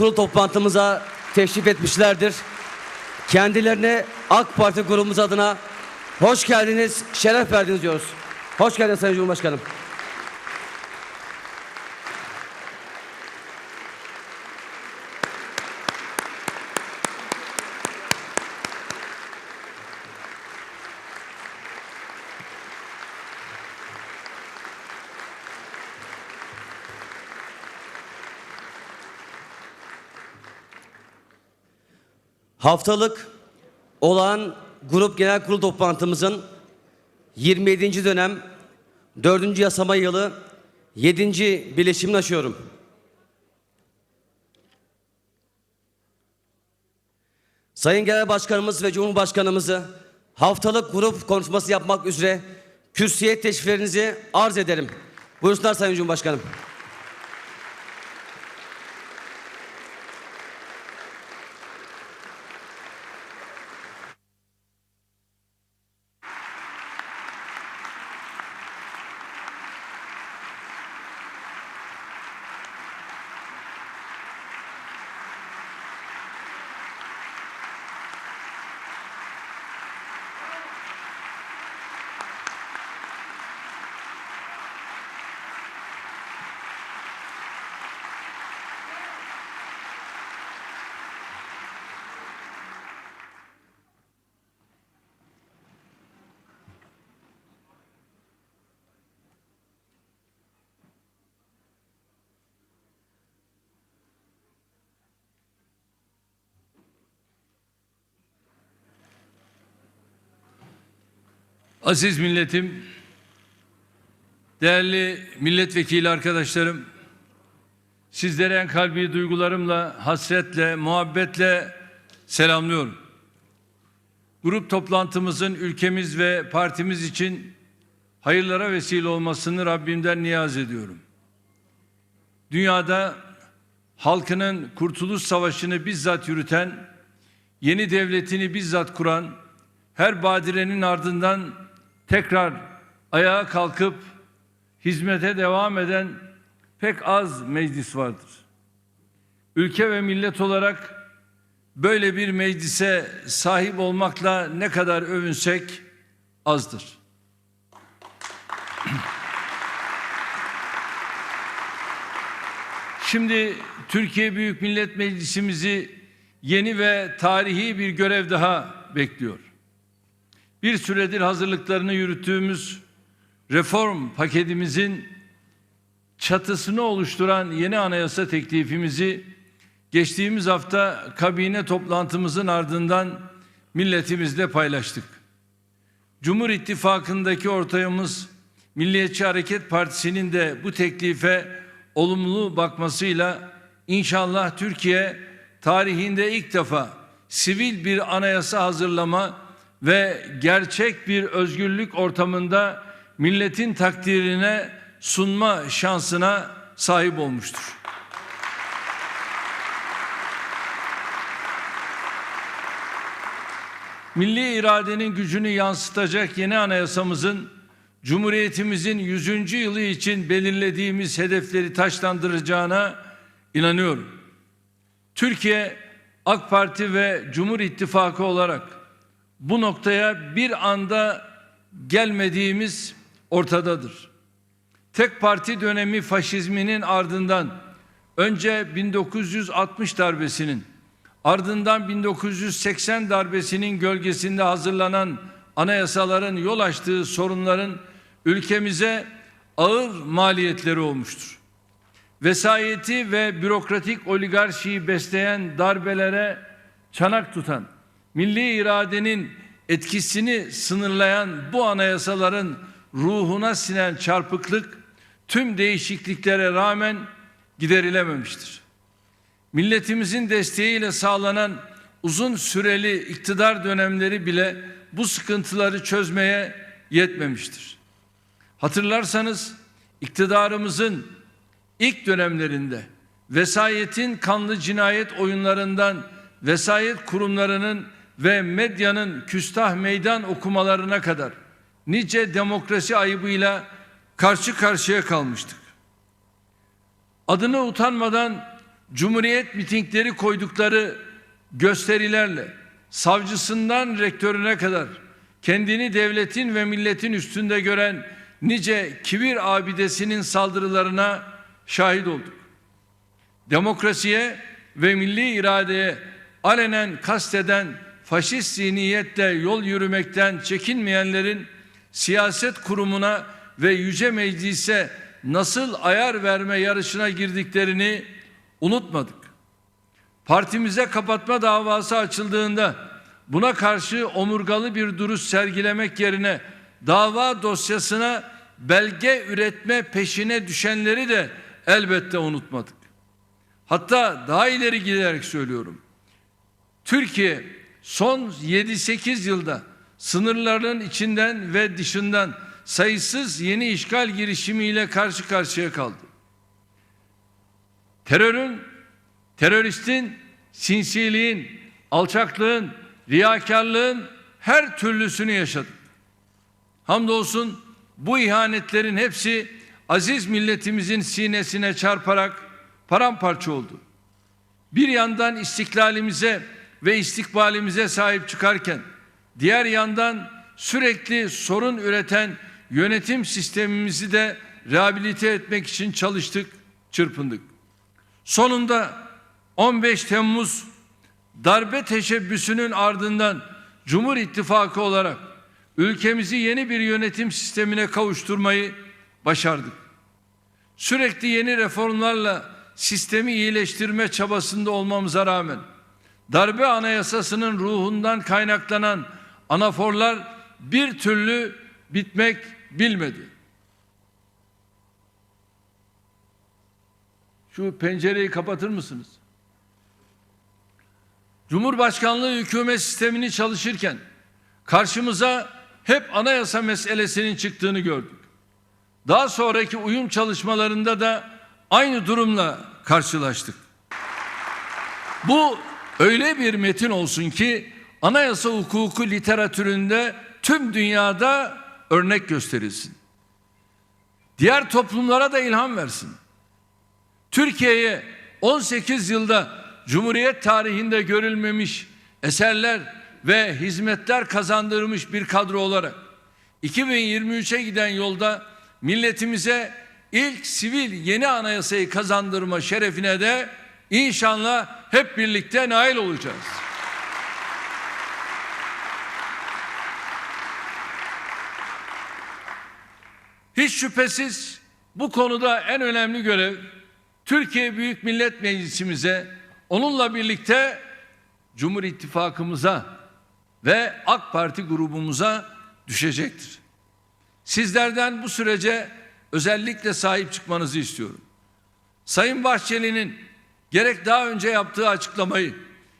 kurul toplantımıza teşrif etmişlerdir. Kendilerine AK Parti grubumuz adına hoş geldiniz, şeref verdiniz diyoruz. Hoş geldiniz Sayın Cumhurbaşkanım. Haftalık olağan grup genel kurul toplantımızın 27. dönem 4. yasama yılı 7. bileşimini açıyorum. Sayın Genel Başkanımız ve Cumhurbaşkanımızı haftalık grup konuşması yapmak üzere kürsüye teşriflerinizi arz ederim. Buyursunlar Sayın Cumhurbaşkanım. Aziz milletim, değerli milletvekili arkadaşlarım, sizlere en kalbi duygularımla, hasretle, muhabbetle selamlıyorum. Grup toplantımızın ülkemiz ve partimiz için hayırlara vesile olmasını Rabbimden niyaz ediyorum. Dünyada halkının kurtuluş savaşını bizzat yürüten, yeni devletini bizzat kuran, her badirenin ardından tekrar ayağa kalkıp hizmete devam eden pek az meclis vardır. Ülke ve millet olarak böyle bir meclise sahip olmakla ne kadar övünsek azdır. Şimdi Türkiye Büyük Millet Meclisimizi yeni ve tarihi bir görev daha bekliyor. Bir süredir hazırlıklarını yürüttüğümüz reform paketimizin çatısını oluşturan yeni anayasa teklifimizi geçtiğimiz hafta kabine toplantımızın ardından milletimizle paylaştık. Cumhur İttifakı'ndaki ortağımız Milliyetçi Hareket Partisi'nin de bu teklife olumlu bakmasıyla inşallah Türkiye tarihinde ilk defa sivil bir anayasa hazırlama ve gerçek bir özgürlük ortamında milletin takdirine sunma şansına sahip olmuştur. Milli iradenin gücünü yansıtacak yeni anayasamızın Cumhuriyetimizin 100. yılı için belirlediğimiz hedefleri taşlandıracağına inanıyorum. Türkiye AK Parti ve Cumhur İttifakı olarak bu noktaya bir anda gelmediğimiz ortadadır. Tek parti dönemi faşizminin ardından önce 1960 darbesinin ardından 1980 darbesinin gölgesinde hazırlanan anayasaların yol açtığı sorunların ülkemize ağır maliyetleri olmuştur. Vesayeti ve bürokratik oligarşiyi besleyen darbelere çanak tutan, milli iradenin etkisini sınırlayan bu anayasaların ruhuna sinen çarpıklık tüm değişikliklere rağmen giderilememiştir. Milletimizin desteğiyle sağlanan uzun süreli iktidar dönemleri bile bu sıkıntıları çözmeye yetmemiştir. Hatırlarsanız iktidarımızın ilk dönemlerinde vesayetin kanlı cinayet oyunlarından vesayet kurumlarının ve medyanın küstah meydan okumalarına kadar nice demokrasi ayıbıyla karşı karşıya kalmıştık. Adını utanmadan Cumhuriyet mitingleri koydukları gösterilerle savcısından rektörüne kadar kendini devletin ve milletin üstünde gören nice kibir abidesinin saldırılarına şahit olduk. Demokrasiye ve milli iradeye alenen kasteden faşist zihniyetle yol yürümekten çekinmeyenlerin siyaset kurumuna ve yüce meclise nasıl ayar verme yarışına girdiklerini unutmadık. Partimize kapatma davası açıldığında buna karşı omurgalı bir duruş sergilemek yerine dava dosyasına belge üretme peşine düşenleri de elbette unutmadık. Hatta daha ileri giderek söylüyorum. Türkiye son 7-8 yılda sınırların içinden ve dışından sayısız yeni işgal girişimiyle karşı karşıya kaldı. Terörün, teröristin, sinsiliğin, alçaklığın, riyakarlığın her türlüsünü yaşadık. Hamdolsun bu ihanetlerin hepsi aziz milletimizin sinesine çarparak paramparça oldu. Bir yandan istiklalimize ve istikbalimize sahip çıkarken diğer yandan sürekli sorun üreten yönetim sistemimizi de rehabilite etmek için çalıştık, çırpındık. Sonunda 15 Temmuz darbe teşebbüsünün ardından Cumhur İttifakı olarak ülkemizi yeni bir yönetim sistemine kavuşturmayı başardık. Sürekli yeni reformlarla sistemi iyileştirme çabasında olmamıza rağmen darbe anayasasının ruhundan kaynaklanan anaforlar bir türlü bitmek bilmedi. Şu pencereyi kapatır mısınız? Cumhurbaşkanlığı hükümet sistemini çalışırken karşımıza hep anayasa meselesinin çıktığını gördük. Daha sonraki uyum çalışmalarında da aynı durumla karşılaştık. Bu öyle bir metin olsun ki anayasa hukuku literatüründe tüm dünyada örnek gösterilsin. Diğer toplumlara da ilham versin. Türkiye'ye 18 yılda Cumhuriyet tarihinde görülmemiş eserler ve hizmetler kazandırmış bir kadro olarak 2023'e giden yolda milletimize ilk sivil yeni anayasayı kazandırma şerefine de inşallah hep birlikte nail olacağız. Hiç şüphesiz bu konuda en önemli görev Türkiye Büyük Millet Meclisimize, onunla birlikte Cumhur İttifakımıza ve AK Parti grubumuza düşecektir. Sizlerden bu sürece özellikle sahip çıkmanızı istiyorum. Sayın Bahçeli'nin gerek daha önce yaptığı açıklamayı,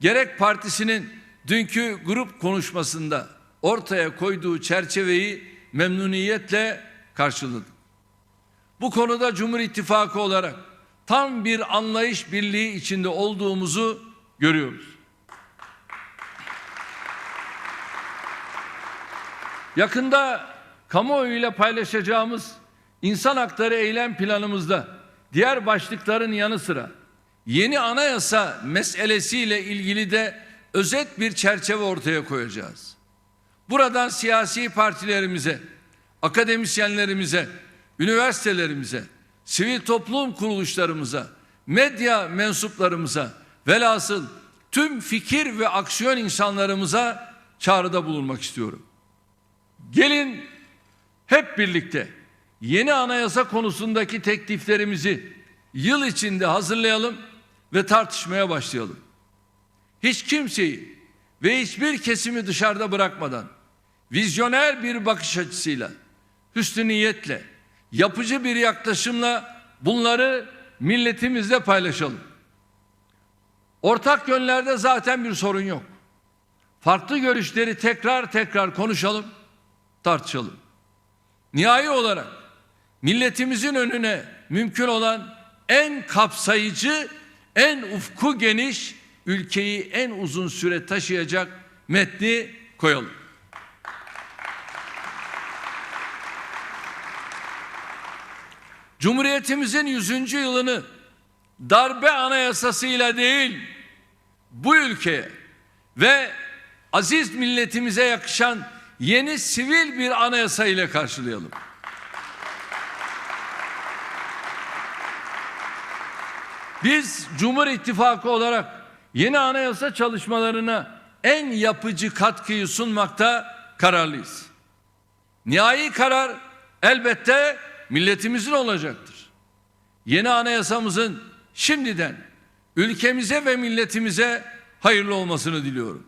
gerek partisinin dünkü grup konuşmasında ortaya koyduğu çerçeveyi memnuniyetle karşıladık. Bu konuda Cumhur İttifakı olarak tam bir anlayış birliği içinde olduğumuzu görüyoruz. Yakında kamuoyuyla paylaşacağımız insan hakları eylem planımızda diğer başlıkların yanı sıra yeni anayasa meselesiyle ilgili de özet bir çerçeve ortaya koyacağız. Buradan siyasi partilerimize, akademisyenlerimize, üniversitelerimize, sivil toplum kuruluşlarımıza, medya mensuplarımıza, velhasıl tüm fikir ve aksiyon insanlarımıza çağrıda bulunmak istiyorum. Gelin hep birlikte yeni anayasa konusundaki tekliflerimizi yıl içinde hazırlayalım ve tartışmaya başlayalım. Hiç kimseyi ve hiçbir kesimi dışarıda bırakmadan vizyoner bir bakış açısıyla, hüsnü niyetle, yapıcı bir yaklaşımla bunları milletimizle paylaşalım. Ortak yönlerde zaten bir sorun yok. Farklı görüşleri tekrar tekrar konuşalım, tartışalım. Nihai olarak milletimizin önüne mümkün olan en kapsayıcı, en ufku geniş, ülkeyi en uzun süre taşıyacak metni koyalım. Cumhuriyetimizin 100. yılını darbe anayasasıyla değil bu ülkeye ve aziz milletimize yakışan yeni sivil bir anayasa ile karşılayalım. Biz Cumhur İttifakı olarak yeni anayasa çalışmalarına en yapıcı katkıyı sunmakta kararlıyız. Nihai karar elbette milletimizin olacaktır. Yeni anayasamızın şimdiden ülkemize ve milletimize hayırlı olmasını diliyorum.